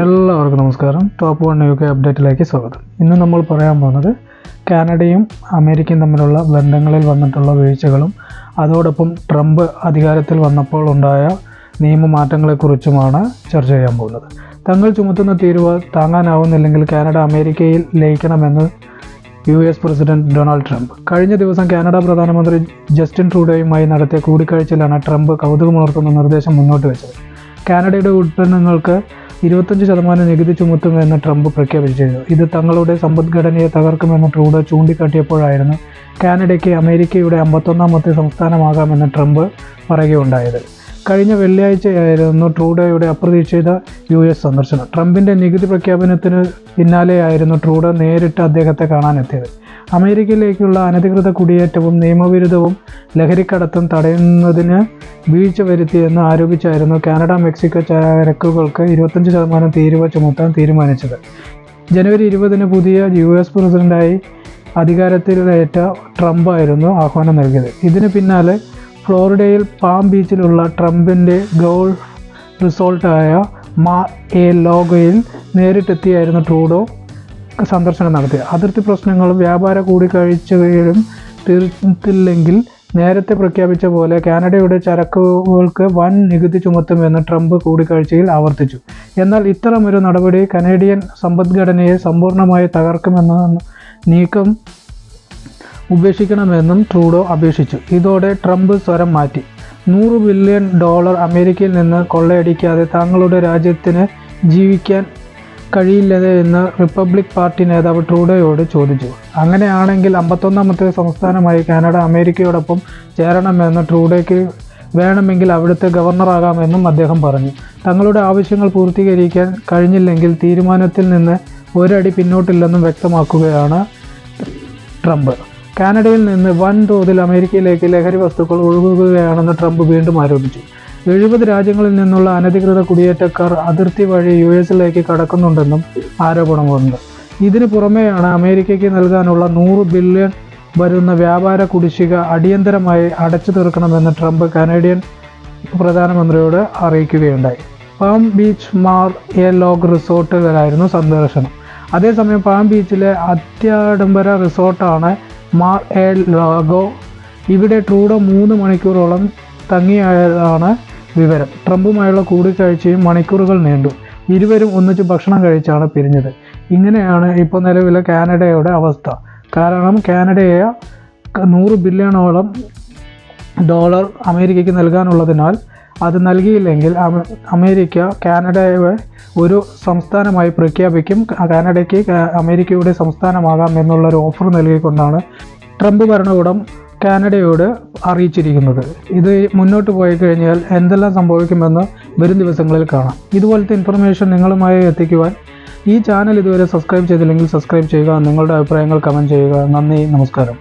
എല്ലാവർക്കും നമസ്കാരം. Top one U K അപ്ഡേറ്റിലേക്ക് സ്വാഗതം. ഇന്ന് നമ്മൾ പറയാൻ പോകുന്നത് കാനഡയും അമേരിക്കയും തമ്മിലുള്ള ബന്ധങ്ങളിൽ വന്നിട്ടുള്ള വീഴ്ചകളും അതോടൊപ്പം ട്രംപ് അധികാരത്തിൽ വന്നപ്പോൾ ഉണ്ടായ നിയമമാറ്റങ്ങളെക്കുറിച്ചുമാണ് ചർച്ച ചെയ്യാൻ പോകുന്നത്. തങ്ങൾ ചുമത്തുന്ന തീരുവ താങ്ങാനാവുന്നില്ലെങ്കിൽ കാനഡ അമേരിക്കയിൽ ലയിക്കണമെന്ന് U S president Donald Trump. കഴിഞ്ഞ ദിവസം കാനഡ പ്രധാനമന്ത്രി ജസ്റ്റിൻ ട്രൂഡോയുമായി നടത്തിയ കൂടിക്കാഴ്ചയിലാണ് ട്രംപ് കൗതുകമുണർത്തുന്ന നിർദ്ദേശം മുന്നോട്ട് വെച്ചത്. കാനഡയുടെ ഉൽപ്പന്നങ്ങൾക്ക് ഇരുപത്തഞ്ച് ശതമാനം നികുതി ചുമത്തുമെന്ന് ട്രംപ് പ്രഖ്യാപിച്ചിരുന്നു. ഇത് തങ്ങളുടെ സമ്പദ്ഘടനയെ തകർക്കുമെന്ന് ട്രൂഡോ ചൂണ്ടിക്കാട്ടിയപ്പോഴായിരുന്നു കാനഡയ്ക്ക് അമേരിക്കയുടെ അമ്പത്തൊന്നാമത്തെ സംസ്ഥാനമാകാമെന്ന് ട്രംപ് പറയുകയുണ്ടായത്. കഴിഞ്ഞ വെള്ളിയാഴ്ചയായിരുന്നു ട്രൂഡോയുടെ അപ്രതീക്ഷിത യു എസ് സന്ദർശനം. ട്രംപിന്റെ നികുതി പ്രഖ്യാപനത്തിന് പിന്നാലെയായിരുന്നു ട്രൂഡോ നേരിട്ട് അദ്ദേഹത്തെ കാണാനെത്തിയത്. അമേരിക്കയിലേക്കുള്ള അനധികൃത കുടിയേറ്റവും നിയമവിരുദ്ധവും ലഹരിക്കടത്തും തടയുന്നതിന് വീഴ്ച വരുത്തിയെന്ന് ആരോപിച്ചായിരുന്നു കാനഡ മെക്സിക്കോ ചരക്കുകൾക്ക് ഇരുപത്തഞ്ച് ശതമാനം തീരുവ ചുമത്താൻ തീരുമാനിച്ചത്. ജനുവരി ഇരുപതിന് പുതിയ യു എസ് പ്രസിഡന്റായി അധികാരത്തിലേറ്റ ട്രംപായിരുന്നു ആഹ്വാനം നൽകിയത്. ഇതിന് പിന്നാലെ ഫ്ലോറിഡയിൽ പാം ബീച്ചിലുള്ള ട്രംപിന്റെ ഗോൾഫ് റിസോർട്ടായ മാ എ ലോഗയിൽ നേരിട്ടെത്തിയായിരുന്നു ട്രൂഡോ സന്ദർശനം നടത്തി അതിർത്തി പ്രശ്നങ്ങളും വ്യാപാര കൂടിക്കാഴ്ചകളും തീർത്തില്ലെങ്കിൽ നേരത്തെ പ്രഖ്യാപിച്ച പോലെ കാനഡയുടെ ചരക്കുകൾക്ക് വൻ നികുതി ചുമത്തുമെന്ന് ട്രംപ് കൂടിക്കാഴ്ചയിൽ ആവർത്തിച്ചു. എന്നാൽ ഇത്തരമൊരു നടപടി കനേഡിയൻ സമ്പദ്ഘടനയെ സമ്പൂർണമായി തകർക്കുമെന്ന നീക്കം ഉപേക്ഷിക്കണമെന്നും ട്രൂഡോ അപേക്ഷിച്ചു. ഇതോടെ ട്രംപ് സ്വരം മാറ്റി. നൂറ് ബില്യൺ ഡോളർ അമേരിക്കയിൽ നിന്ന് കൊള്ളയടിക്കാതെ തങ്ങളുടെ രാജ്യത്തിന് ജീവിക്കാൻ കഴിയില്ലത് എന്ന് റിപ്പബ്ലിക് പാർട്ടി നേതാവ് ട്രൂഡോയോട് ചോദിച്ചു. അങ്ങനെയാണെങ്കിൽ അമ്പത്തൊന്നാമത്തെ സംസ്ഥാനമായി കാനഡ അമേരിക്കയോടൊപ്പം ചേരണമെന്ന് ട്രൂഡോയ്ക്ക് വേണമെങ്കിൽ അവിടുത്തെ ഗവർണറാകാമെന്നും അദ്ദേഹം പറഞ്ഞു. തങ്ങളുടെ ആവശ്യങ്ങൾ പൂർത്തീകരിക്കാൻ കഴിഞ്ഞില്ലെങ്കിൽ തീരുമാനത്തിൽ നിന്ന് ഒരടി പിന്നോട്ടില്ലെന്നും വ്യക്തമാക്കുകയാണ് ട്രംപ്. കാനഡയിൽ നിന്ന് വൻതോതിൽ അമേരിക്കയിലേക്ക് ലഹരി വസ്തുക്കൾ ഒഴുകുകയാണെന്ന് ട്രംപ് വീണ്ടും ആരോപിച്ചു. എഴുപത് രാജ്യങ്ങളിൽ നിന്നുള്ള അനധികൃത കുടിയേറ്റക്കാർ അതിർത്തി വഴി യു എസിലേക്ക് കടക്കുന്നുണ്ടെന്നും ആരോപണമുണ്ട്. ഇതിനു പുറമെയാണ് അമേരിക്കയ്ക്ക് നൽകാനുള്ള നൂറ് ബില്യൺ വരുന്ന വ്യാപാര കുടിശ്ശിക അടിയന്തരമായി അടച്ചു തീർക്കണമെന്ന് ട്രംപ് കനേഡിയൻ പ്രധാനമന്ത്രിയോട് അറിയിക്കുകയുണ്ടായി. Palm Beach Mar a Lago റിസോർട്ടിലായിരുന്നു സന്ദർശനം. അതേസമയം പാം ബീച്ചിലെ അത്യാഡംബര റിസോർട്ടാണ് മാർ എ ലാഗോ ഇവിടെ ട്രൂഡോ മൂന്ന് മണിക്കൂറോളം തങ്ങിയായതാണ് വിവരം. ട്രംപുമായുള്ള കൂടിക്കാഴ്ചയും മണിക്കൂറുകൾ നീണ്ടു. ഇരുവരും ഒന്നിച്ച് ഭക്ഷണം കഴിച്ചാണ് പിരിഞ്ഞത്. ഇങ്ങനെയാണ് ഇപ്പോൾ നിലവിലെ കാനഡയുടെ അവസ്ഥ. കാരണം കാനഡയെ നൂറ് ബില്യണോളം ഡോളർ അമേരിക്കയ്ക്ക് നൽകാനുള്ളതിനാൽ അത് നൽകിയില്ലെങ്കിൽ അമേരിക്ക കാനഡയെ ഒരു സംസ്ഥാനമായി പ്രഖ്യാപിക്കും. കാനഡയ്ക്ക് അമേരിക്കയുടെ സംസ്ഥാനമാകാം എന്നുള്ളൊരു ഓഫർ നൽകിക്കൊണ്ടാണ് ട്രംപ് ഭരണകൂടം കാനഡയോട് അറിയിച്ചിരിക്കുന്നത്. ഇത് മുന്നോട്ട് പോയി കഴിഞ്ഞാൽ എന്തെല്ലാം സംഭവിക്കുമെന്ന് വരും ദിവസങ്ങളിൽ കാണാം. ഇതുപോലത്തെ ഇൻഫർമേഷൻ നിങ്ങളുമായി എത്തിക്കുവാൻ ഈ ചാനൽ ഇതുവരെ സബ്സ്ക്രൈബ് ചെയ്തില്ലെങ്കിൽ സബ്സ്ക്രൈബ് ചെയ്യുക നിങ്ങളുടെ അഭിപ്രായങ്ങൾ കമന്റ് ചെയ്യുക. നന്ദി നമസ്കാരം.